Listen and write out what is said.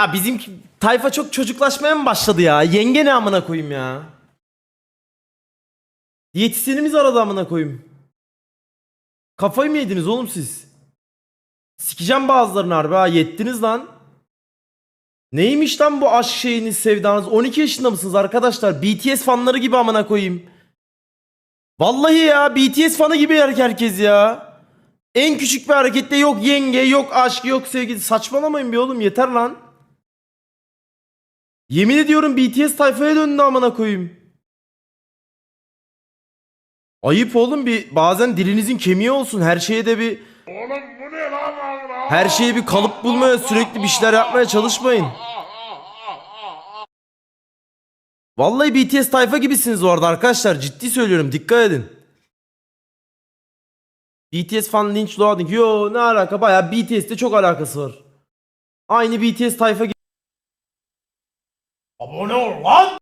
Ya bizim tayfa çok çocuklaşmaya mı başladı ya? Yenge ne amına koyayım ya? Diyetisyenimiz aradı amına koyayım. Kafayı mı yediniz oğlum siz? Sikeceğim bazılarını harbi ha yettiniz lan. Neymiş lan bu aşk şeyiniz sevdanız? 12 yaşında mısınız arkadaşlar? BTS fanları gibi amına koyayım. Vallahi ya BTS fanı gibi her- herkes ya. En küçük bir harekette yok yenge, yok aşk, yok sevgi. Saçmalamayın bir oğlum yeter lan. Yemin ediyorum BTS tayfaya döndü amına koyayım. Ayıp oğlum bir bazen dilinizin kemiği olsun. Her şeye de bir her şeye bir kalıp bulmaya sürekli bir şeyler yapmaya çalışmayın. Vallahi BTS tayfa gibisiniz orada arkadaşlar. Ciddi söylüyorum. Dikkat edin. BTS fan linç loading. Yo ne alaka? Baya BTS'te çok alakası var. Aynı BTS tayfa gibi. Abone ol lan.